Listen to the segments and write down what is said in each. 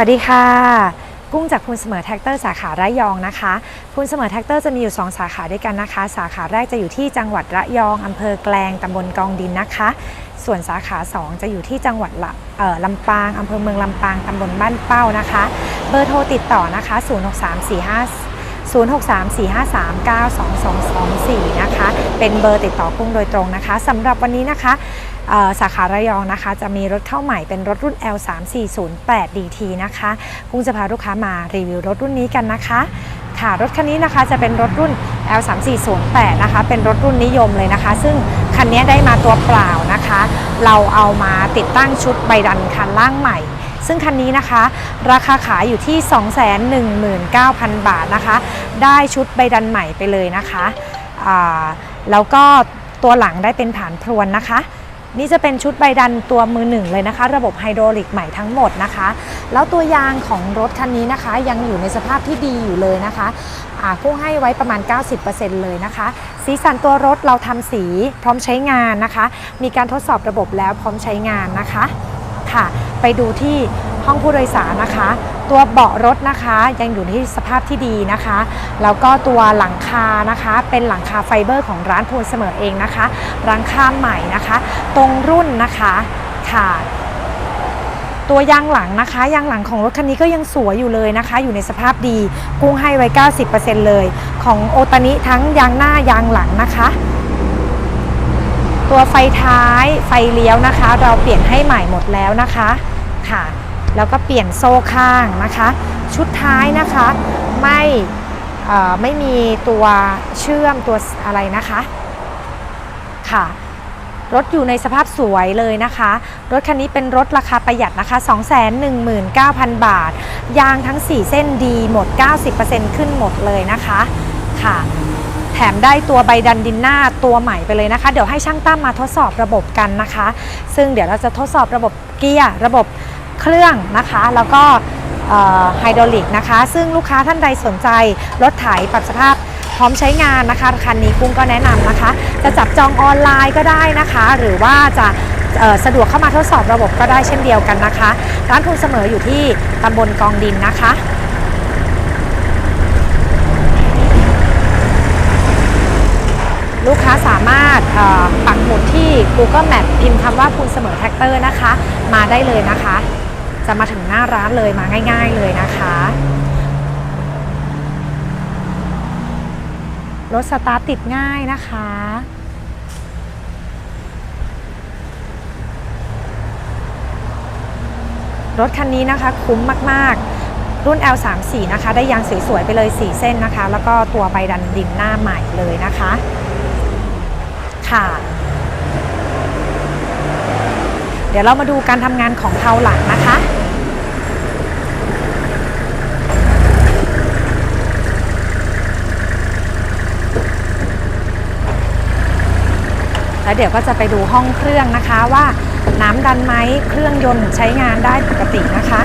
วัสดีค่ะ กุ้งจากคุณเสมอแท็กเตอร์สาขาระยองนะคะคุณเสมอแท็กเตอร์จะมีอยู่ 2 สาขาด้วยกันนะคะ สาขาแรกจะอยู่ที่จังหวัดระยองอำเภอแกลงตำบลกองดินนะคะ ส่วนสาขา 2 จะอยู่ที่จังหวัดละเอ่อลำปางอำเภอเมืองลำปางตำบลบ้านเป้านะคะ เบอร์โทรติดต่อนะคะ 0634506343922224 นะคะ เป็นเบอร์ติดต่อกุ้งโดยตรงนะคะสำหรับวันนี้นะคะ สาขาระยองนะคะ จะมีรถเข้าใหม่เป็นรถรุ่น L3408 DT นะคะกุ้งจะพาลูกค้ามารีวิวรถรุ่นนี้กันนะคะค่ะรถคันนี้นะคะจะเป็นรถรุ่น L3408 นะคะเป็นรถรุ่นนิยมเลยนะคะ ซึ่งคันนี้ได้มาตัวเปล่านะคะ เราเอามาติดตั้งชุดใบดันคันล่างใหม่ ซึ่งคันนี้นะคะ ราคาขายอยู่ที่ 219,000 บาทนะคะ ได้ชุดใบดันใหม่ไปเลยนะคะ แล้วก็ตัวหลังได้เป็นฐานพรวนนะคะ นี่จะเป็นชุดใบดันตัวมือหนึ่งเลยนะคะ ระบบไฮดรอลิกใหม่ทั้งหมดนะคะ แล้วตัวยางของรถคันนี้นะคะ ยังอยู่ในสภาพที่ดีอยู่เลยนะคะอ่ากุ้งให้ไว้ประมาณ 90%เลยนะคะ สีสันตัวรถเราทำสีพร้อมใช้งานนะคะ มีการทดสอบระบบแล้วพร้อมใช้งานนะคะค่ะ ไปดูที่ ห้องผู้โดยสารนะคะ ตัวเบาะรถนะคะยังอยู่ในสภาพที่ดีนะคะ แล้วก็ตัวหลังคานะคะ เป็นหลังคาไฟเบอร์ของร้านพูนเสมอเองนะคะหลังคาใหม่นะคะ ตรงรุ่นนะคะค่ะตัวยางหลังนะคะยางหลังของรถคันนี้ก็ยังสวยอยู่เลยนะคะ อยู่ในสภาพดีกุ้งให้ไว้ 90%เลย ของโอตานิทั้งยางหน้ายางหลังนะคะ ตัวไฟท้ายไฟเลี้ยวนะคะ เราเปลี่ยนให้ใหม่หมดแล้วนะคะค่ะ แล้วก็เปลี่ยนโซ่ข้างนะคะ ชุดท้ายนะคะไม่ไม่มีตัวเชื่อมตัวอะไรนะคะค่ะรถอยู่ในสภาพสวยเลยนะคะ รถคันนี้เป็นรถราคาประหยัดนะคะ 219,000 บาท ยางทั้ง 4 เส้นดีหมด 90%ขึ้นหมดเลยนะคะค่ะ แถมได้ตัวใบดันดินหน้าตัวใหม่ไปเลยนะคะ เดี๋ยวให้ช่างตั้มมาทดสอบระบบกันนะคะ ซึ่งเดี๋ยวเราจะทดสอบระบบเกียร์ระบบ เครื่องนะคะ แล้วก็ไฮดรอลิกนะคะ ซึ่งลูกค้าท่านใดสนใจรถไถปรับสภาพพร้อมใช้งานนะคะคันนี้กุ้งก็แนะนำนะคะ จะจับจองออนไลน์ก็ได้นะคะ หรือว่าจะสะดวกเข้ามาทดสอบระบบก็ได้เช่นเดียวกันนะคะ ร้านทุนเสมออยู่ที่ตำบลกองดินนะคะลูกค้าสามารถปักหมุดที่ Google Map พิมพ์คำว่าคุณเสมอแท็กเตอร์นะคะ มาได้เลยนะคะ จะมาถึงหน้าร้านเลยมาง่าย ๆเลยนะคะรถสตาร์ทติดง่ายนะคะ รถคันนี้นะคะคุ้มมากๆ รุ่น L34 นะคะ ได้ยางสวยๆไปเลย 4 เส้นนะคะ แล้วก็ตัวใบดันดินหน้าใหม่เลยนะคะ ค่ะ เดี๋ยวเรามาดูการทำงานของเทาหลังนะคะแล้วเดี๋ยวก็จะไปดูห้องเครื่องนะคะว่าน้ำดันไหมเครื่องยนต์ใช้งานได้ปกตินะคะ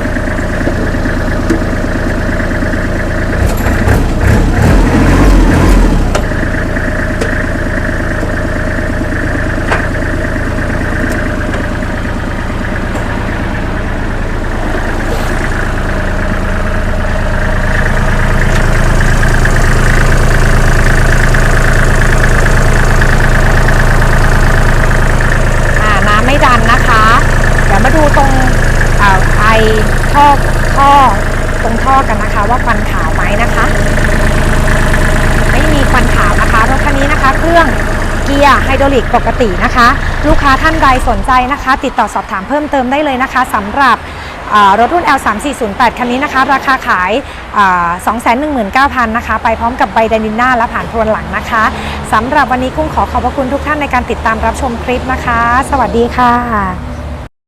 อ่าน้ำไม่ดันนะคะ เดี๋ยวมาดูตรงอ่าไอ ท่อท่อตรงท่อกันนะคะ ว่าควันขาวไหมนะคะ ไม่มีควันขาวนะคะรถคันนี้นะคะ เครื่องเกียร์ไฮดรอลิกปกตินะคะ ลูกค้าท่านใดสนใจนะคะ ติดต่อสอบถามเพิ่มเติมได้เลยนะคะสำหรับรถรุ่น L3408 คันนี้นะคะ ราคาขายอ่า219,000 นะคะ ไปพร้อมกับใบแดนินหน้าและผ่านพรวนหลังนะคะสำหรับวันนี้กุ้งขอขอบพระคุณทุกท่านในการติดตามรับชมคลิปนะคะ สวัสดีค่ะ